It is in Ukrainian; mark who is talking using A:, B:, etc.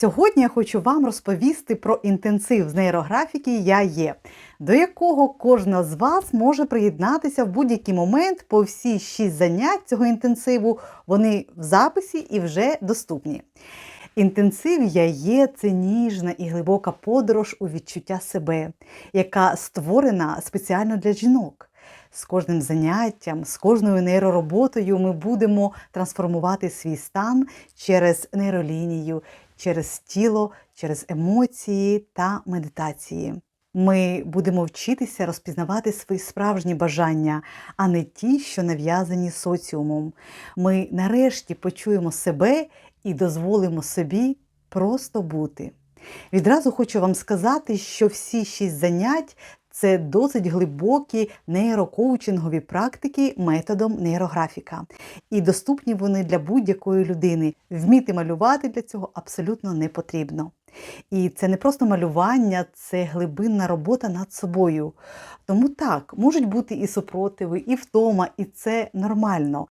A: Сьогодні я хочу вам розповісти про інтенсив з нейрографіки Я є, до якого кожна з вас може приєднатися в будь-який момент по всі шість занять цього інтенсиву. Вони в записі і вже доступні. Інтенсив я є це ніжна і глибока подорож у відчуття себе, яка створена спеціально для жінок. З кожним заняттям, з кожною нейророботою ми будемо трансформувати свій стан через нейролінію, через тіло, через емоції та медитації. Ми будемо вчитися розпізнавати свої справжні бажання, а не ті, що нав'язані соціумом. Ми нарешті почуємо себе і дозволимо собі просто бути. Відразу хочу вам сказати, що всі шість занять це досить глибокі нейрокоучингові практики методом нейрографіка. І доступні вони для будь-якої людини. Вміти малювати для цього абсолютно не потрібно. І це не просто малювання, це глибинна робота над собою. Тому так, можуть бути і супротиви, і втома, і це нормально.